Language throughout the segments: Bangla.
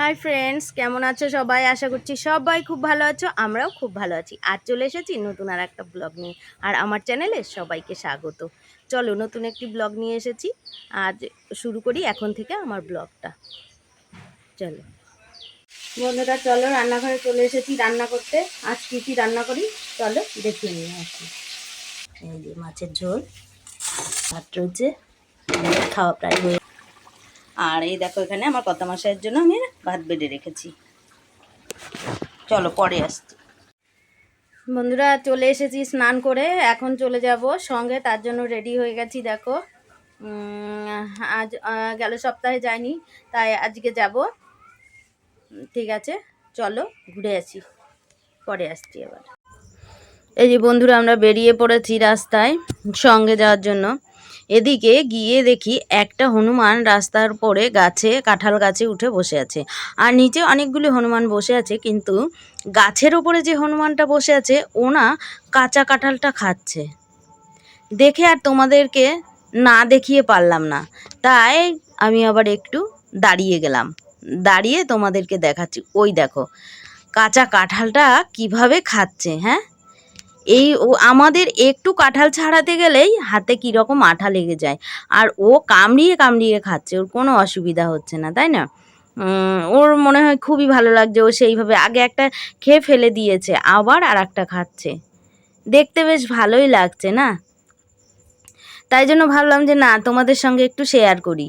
হাই ফ্রেন্ডস কেমন আছো সবাই? আশা করছি সবাই খুব ভালো আছো, আমরাও খুব ভালো আছি। আর চলে এসেছি নতুন আর একটা ব্লগ নিয়ে, আর আমার চ্যানেলে সবাইকে স্বাগত। চলো, নতুন একটি ব্লগ নিয়ে এসেছি। আজ শুরু করি এখন থেকে আমার ব্লগটা চলো। বন্ধুরা, চলো, রান্নাঘরে চলে এসেছি রান্না করতে। আজ কী কী রান্না করি? চলো, দেখিয়ে নিয়ে আসি। মাছের ঝোল ভাত রয়েছে, খাওয়া প্রায় হয়ে আর এই দেখো এখানে আমার কত মাসের জন্য আমি ভাত বেড়ে রেখেছি। চলো পরে আসছি। বন্ধুরা চলে এসেছি স্নান করে, এখন চলে যাব সঙ্গে, তার জন্য রেডি হয়ে গেছি, দেখো। আজ গেল সপ্তাহে যাইনি, তাই আজকে যাব। ঠিক আছে, চলো ঘুরে আসি। পরে আসছি এবার এই যে বন্ধুরা, আমরা বেরিয়ে পড়েছি রাস্তায় সঙ্গে যাওয়ার জন্য। এদিকে গিয়ে দেখি একটা হনুমান রাস্তার পরে গাছে, কাঁঠাল গাছে উঠে বসে আছে। আর নিচে অনেকগুলি হনুমান বসে আছে, কিন্তু গাছের ওপরে যে হনুমানটা বসে আছে ও না কাঁচা কাঁঠালটা খাচ্ছে। দেখে আর তোমাদেরকে না দেখিয়ে পারলাম না। তাই আমি আবার একটু দাঁড়িয়ে গেলাম। দাঁড়িয়ে তোমাদেরকে দেখাচ্ছি। ওই দেখো, কাঁচা কাঁঠালটা কীভাবে খাচ্ছে হ্যাঁ? এই ও আমাদের একটু কাঁঠাল ছাড়াতে গেলেই হাতে কীরকম আঠা লেগে যায়। আর ও কামড়িয়ে কামড়িয়ে খাচ্ছে, ওর কোনো অসুবিধা হচ্ছে না, তাই না? ওর মনে হয় খুবই ভালো লাগছে, ও সেইভাবে আগে একটা খেয়ে ফেলে দিয়েছে, আবার আর একটা খাচ্ছে। দেখতে বেশ ভালোই লাগছে, না? তাই জন্য ভাবলাম যে, না, তোমাদের সঙ্গে একটু শেয়ার করি।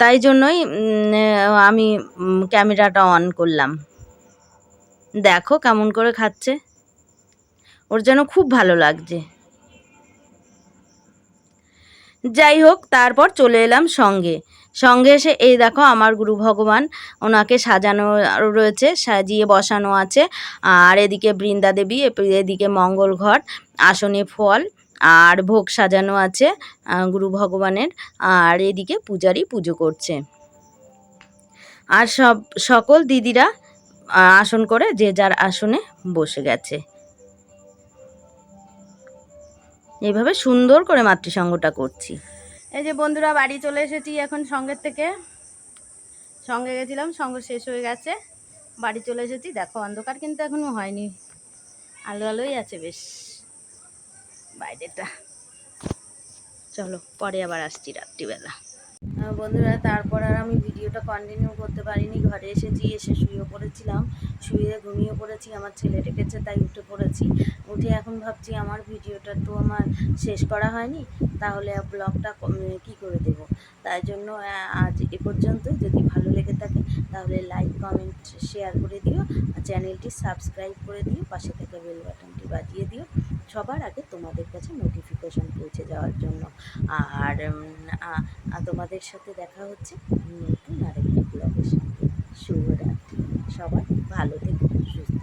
তাই জন্যই আমি ক্যামেরাটা অন করলাম। দেখো কেমন করে খাচ্ছে। ওর যেন খুব ভালো লাগছে। যাই হোক, তারপর চলে এলাম সঙ্গে। সঙ্গে এসে, এই দেখো আমার গুরু ভগবান, ওনাকে সাজানো রয়েছে, সাজিয়ে বসানো আছে। আর এদিকে বৃন্দা দেবী এদিকে মঙ্গল ঘট, আসনে ফল, আর ভোগ সাজানো আছে গুরু ভগবানের। আর এদিকে পূজারি পুজো করছে। আর সব, সকল দিদিরা আসন করে যে যার আসনে বসে গেছে। এইভাবে সুন্দর করে মাতৃসঙ্গটা করছি। এই যে বন্ধুরা, বাড়ি চলে এসেছি এখন সঙ্গের থেকে। সঙ্গে গেছিলাম, সঙ্গ শেষ হয়ে গেছে। বাড়ি চলে এসেছি। দেখো, অন্ধকার কিন্তু এখনও হয়নি। আলো আলোই আছে বেশ। বাইরেটা। চলো, পরে আবার আসছি রাত্রিবেলা। বন্ধুরা, তারপর আর আমি ভিডিওটা কন্টিনিউ করতে পারিনি। ঘরে এসেছি এসে শুয়ে পড়েছিলাম, শুয়ে ঘুমিয়ে পড়েছি, আমার ছেলে রেখেছে তাই উঠে পড়েছি। উঠে এখন ভাবছি আমার ভিডিওটা তো আমার শেষ করা হয়নি, তাহলে ব্লগটা কি করে দেব? তাই জন্য আজ এ পর্যন্ত যদি ভালো লেগে থাকে, তাহলে লাইক কমেন্ট শেয়ার করে দিও। আর চ্যানেলটি সাবস্ক্রাইব করে দিও। পাশে থেকে বেল বাটনটি বাজিয়ে দিও। সবার আগে তোমাদের কাছে নোটিফিকেশন পৌঁছে যাওয়ার জন্য। আর তোমাদের সাথে দেখা হচ্ছে নতুন আরেকটি ব্লগের সাথে শুভরাত্রি। সবাই ভালো থেকো, সুস্থ